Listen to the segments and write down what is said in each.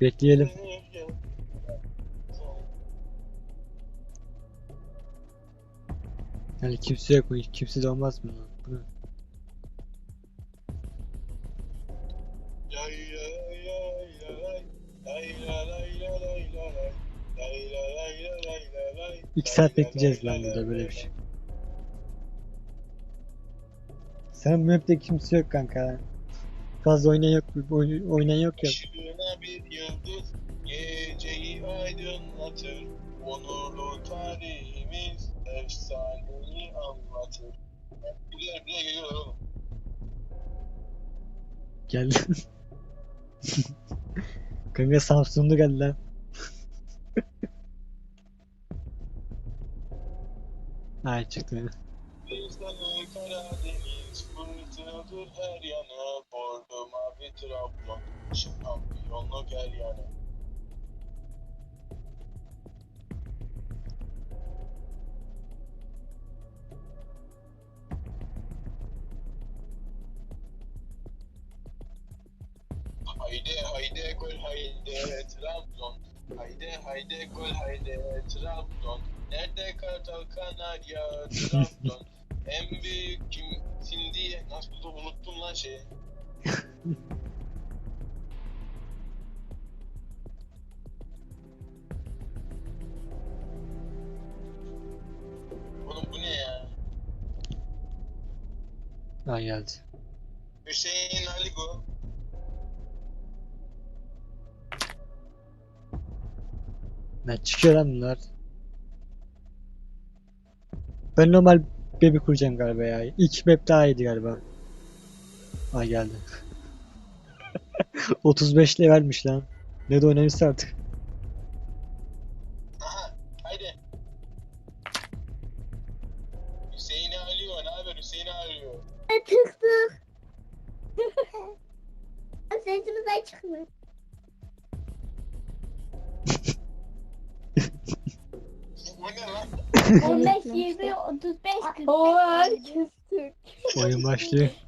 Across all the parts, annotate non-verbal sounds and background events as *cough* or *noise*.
Bekleyelim. Yani kimse yok mu? Kimse de olmaz mı? lan? Bu ne? İki saat bekleyeceğiz lan burada böyle bir şey. Sen bu map'te kimse yok kanka. Fazla oynayan yok, oyn- oynayan yok ya. Bir yıldız geceyi aydınlatır. Onurlu tarihimiz efsaneyi anlatır. Bile bile geliyor oğlum. Geldi. kanka Samsunlu geldi lan. Ay çıktı. Denizden Karadeniz fırtınadır her yana. Bordo mavi Trabzon şampiyonluk her yana. Haydi haydi gol haydi Trabzon. Haydi haydi gol haydi Trabzon. Nerede Kartal Kanarya Trabzon. *laughs* en büyük kimsin diye nasıl da unuttum lan şeyi. *laughs* Ay geldi. Hüseyin Aligo. Ne çıkıyor lan bunlar? Ben normal baby kuracağım galiba ya. İlk map daha iyiydi galiba. Ay geldi. *laughs* 35 levelmiş lan. Ne de oynamışsa artık. Hüseyin Aligo ne haber Hüseyin Aligo? Tık tık. Sesimiz açık mı? *laughs* Bu ne lan? 15, 20, 35, 40. O herkes Türk. Oyun *laughs* başlıyor. *laughs*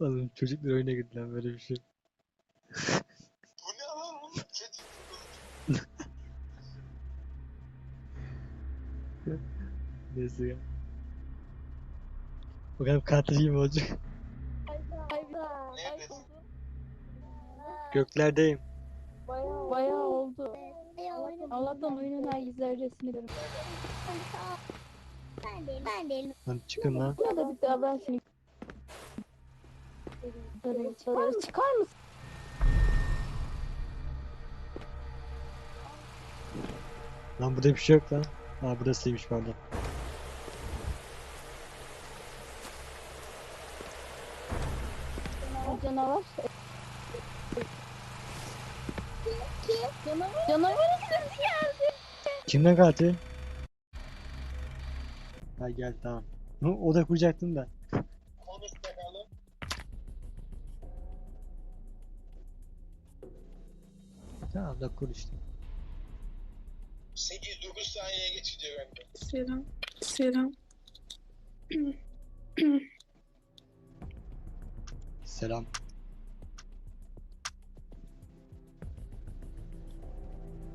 Oğlum çocuklar oyuna girdi lan böyle bir şey. *laughs* Neyse ya. Bakalım katil mi olacak? Neredesin? Göklerdeyim. Bayağı, bayağı oldu. Allah'tan oyunun her zerresini görüyorum. Ben değilim. Ben değilim. Lan çıkın lan. Ya da bir daha ben seni Çıkar, çıkar mısın? Lan burada bir şey yok lan. Ha burasıymış pardon. Canavar. Canavar. Canavarın sesi geldi. Kimden katil? Ha gel tamam. O da kuracaktım da. Konuş bakalım. Tamam da kur işte. 8-9 saniye geçiyor bende. Selam. Selam. Selam.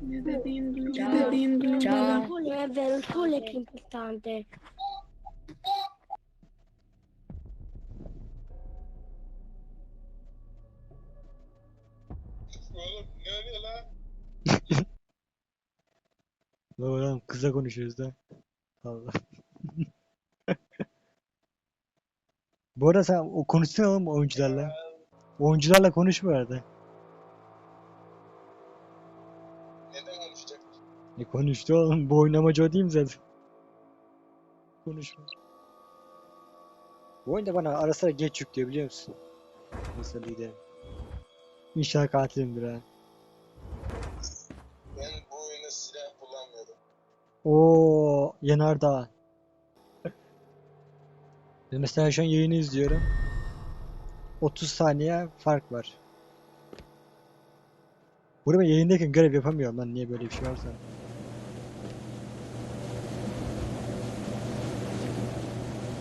Ne dediğin duymadım. Ne dediğin duymadım. è vero, il sole è più importante. Oğlum ne oluyor lan? Lan oğlum kızla konuşuyoruz da. Allah. Bu arada sen o konuşsana oğlum oyuncularla. Oyuncularla konuş bu arada. Neden konuşacak? Ne konuştu oğlum? Bu oynamacı o değil mi zaten? Konuşma. Bu oyunda bana ara sıra geç yüklüyor biliyor musun? Nasıl liderim. İnşallah katilimdir ha. Ben bu oyunda silah kullanmıyorum. Oo Yanardağ. Mesela şu an yayını izliyorum. 30 saniye fark var. Burada ben yayındayken görev yapamıyorum lan niye böyle bir şey varsa.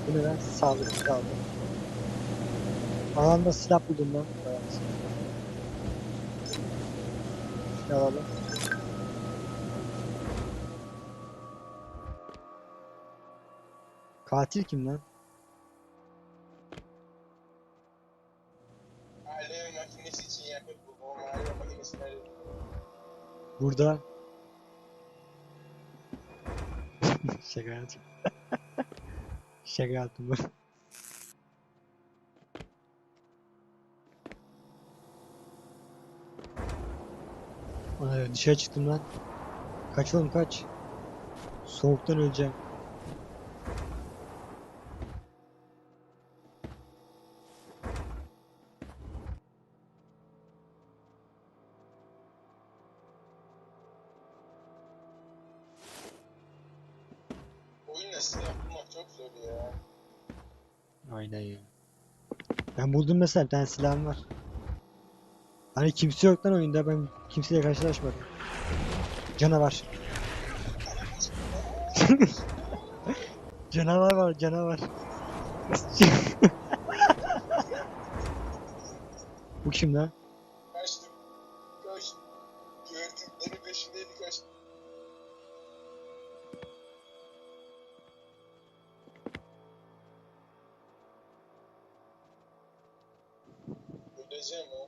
Bu ne lan? Sağlık kaldı. Alanda silah buldum lan. Evet. Alalım. Katil kim lan? Burada. *laughs* Şaka yaptım. *laughs* Şaka yaptım ben. Dışarı çıktım lan. Kaç oğlum kaç. Soğuktan öleceğim. Buldum mesela bir tane silahım var. Hani kimse yok lan oyunda ben kimseyle karşılaşmadım. Canavar. *laughs* canavar var canavar. *laughs* Bu kim lan? Öleceğim ha.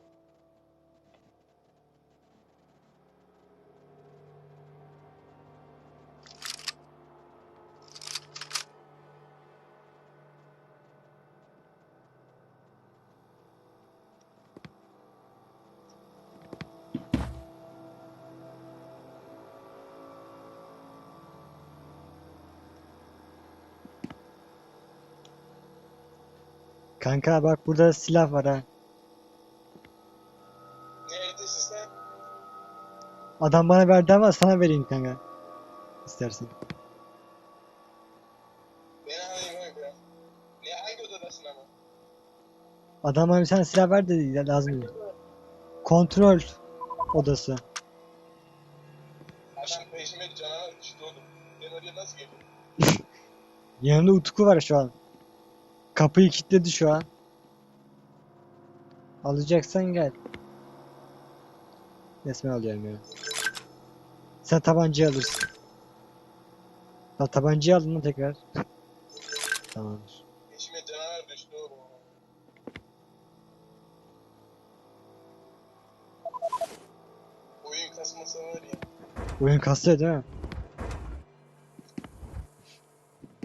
Kanka bak burada silah var ha. Adam bana verdi ama sana vereyim kanka. İstersen. Adam bana bir tane silah ver dedi lazım dedi. Kontrol odası. *laughs* Yanında Utku var şu an. Kapıyı kilitledi şu an. Alacaksan gel. Resmen alıyorum ya. Sen tabancayı alırsın. Ha tabancayı aldın mı tekrar? *laughs* Tamamdır. Peşime canavar düştü oğlum. Oyun kasmasa var ya. Oyun kasıyor değil mi?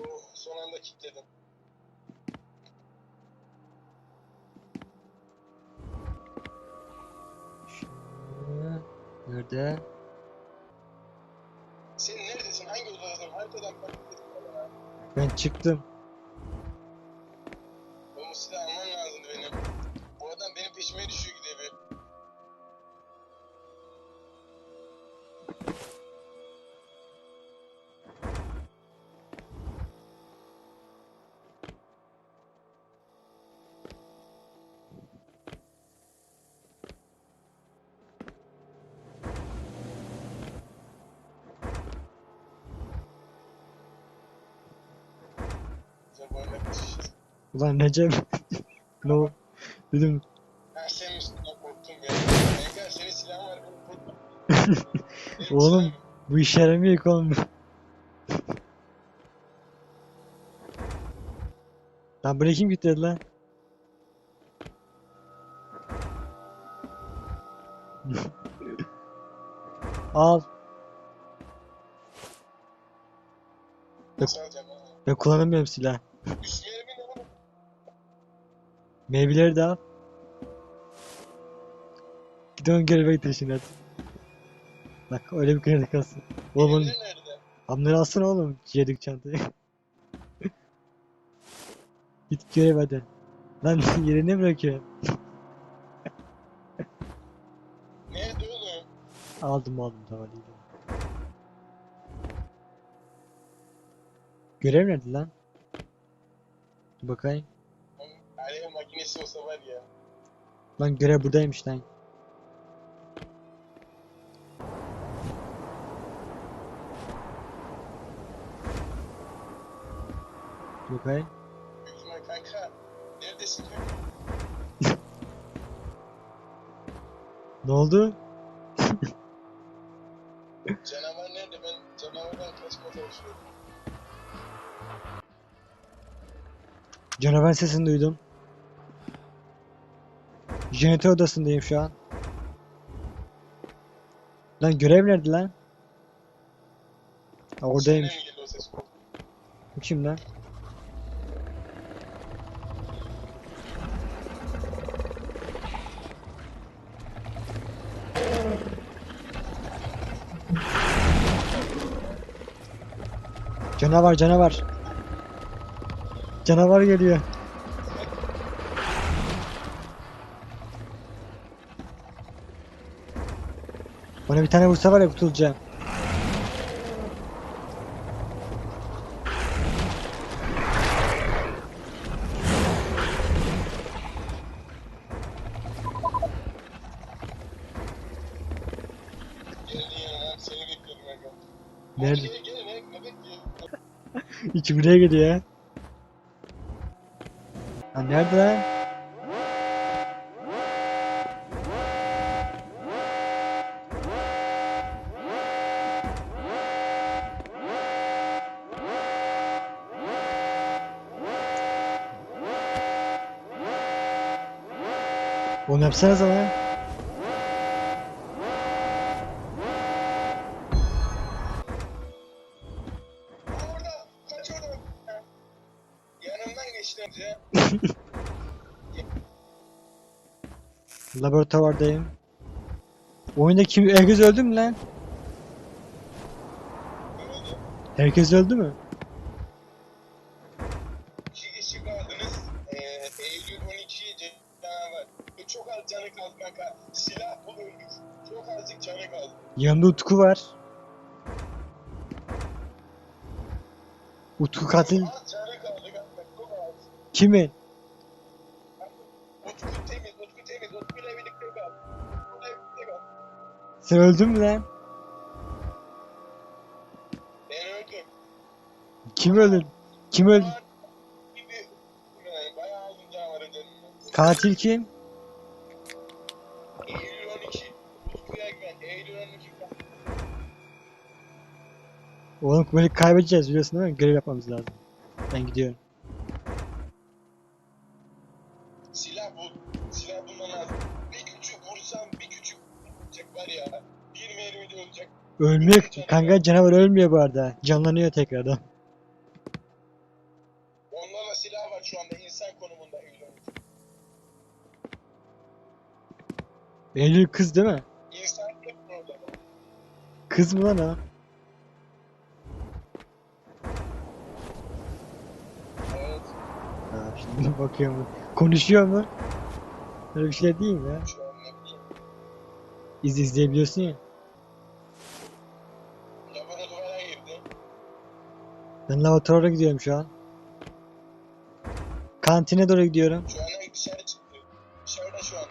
Oh, son anda kilitledim. Nerede? Ben çıktım. Oyunda kaçışırsın. Ulan Recep. *laughs* ne o? Dedim Ben senin üstünden korktum ya. Engar senin silahın var korktum. *laughs* Benim Oğlum. bu işe yaramıyor ki oğlum. Lan buraya kim kilitledi lan? Al. Ha? Ben kullanamıyorum silah. Meyveleri de al. Onu göreve taşın hadi. Bak öyle bir kıyafet kalsın. Oğlum onu- onları alsana oğlum. Yedik çantayı. *laughs* Git görev hadi. Lan *laughs* yerine bırakıyor. *laughs* Nerede oğlum? Aldım aldım tamam iyi. Görev nerede lan? Bakayım. Alev makinesi olsa var ya. Lan görev buradaymış lan. Bakayım. Büyük kanka. Neredesin ya? *laughs* Ne oldu? Canavar nerede? Ben canavardan kaçmaya çalışıyorum. Canavar sesini duydum. Jeneratör odasındayım şu an. Lan görev nerede lan? Ha, oradaymış. Senden mi geliyor o ses? Bu kim lan? Canavar canavar. Canavar geliyor. Bana bir tane vursa var ya kurtulacağım. Nerede? İçi buraya geliyor ya. Ha nerede lan? Onu yapsanıza lan. Laboratuvardayım. Oyunda kim herkes öldü mü lan? Herkes öldü mü? İki kişi kaldınız. Ee, Eylül 12 canavar. Ve Çok az canı kaldı kanka. Silah bulunmuş. Çok azıcık canı kaldı. Yanında Utku var. Utku katil Az canı kaldı kanka. Çok az. kimin? Sen öldün mü lan? Ben öldüm. Kim öldü? Kim öldü? Katil kim? Eylül 12. Utku'ya güven. Eylül 12 kal. Oğlum böyle kaybedeceğiz biliyorsun değil mi? Görev yapmamız lazım. Ben gidiyorum. Silah bul. Silah bulman lazım. Bir küçük vursam bir küçük vuracak var ya. Bir mermide ölecek. Ölmüyor. Kanka canavar ölmüyor bu arada. Canlanıyor tekrardan. Onlarla silah var şu anda insan konumunda Eylül 12. Eylül kız değil mi? İnsan hep orada. Kız mı lan o? Evet. Ha, şimdi bakıyorum. Konuşuyor mu? Öyle bir şey değil mi ya? Şu. İz izleyebiliyorsun ya. Ben laboratuvara gidiyorum şu an. Kantine doğru gidiyorum. Şu an dışarı çıktı. Dışarıda şu anda.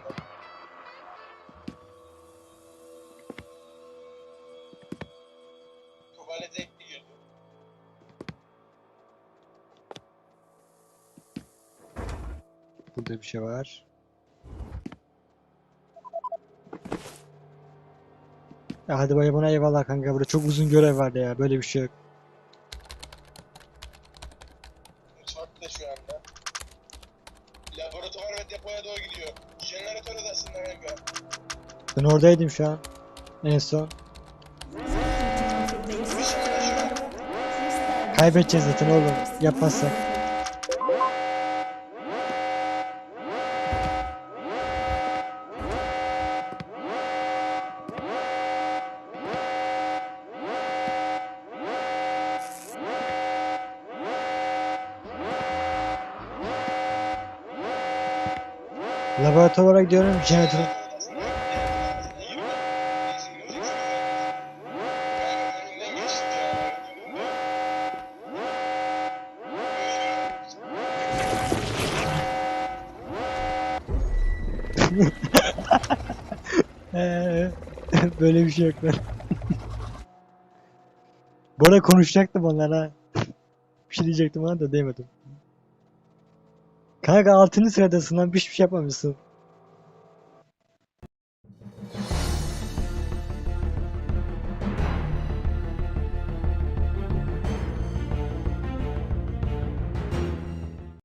Tuvalete girdi. Burada bir şey var. Ya hadi bay bana eyvallah kanka burada çok uzun görev vardı ya böyle bir şey yok. Mutfakta şu anda. Laboratuvar ve depoya doğru gidiyor. Jeneratör odasında kanka. Ben oradaydım şu an. En son. Kaybedeceğiz zaten oğlum. Yapmazsak. Geçti canavar. *laughs* Ee, böyle bir şey yok lan. Bu arada konuşacaktım onlara. Bir şey diyecektim ona da demedim. Kanka 6. sıradasın lan hiçbir şey yapmamışsın.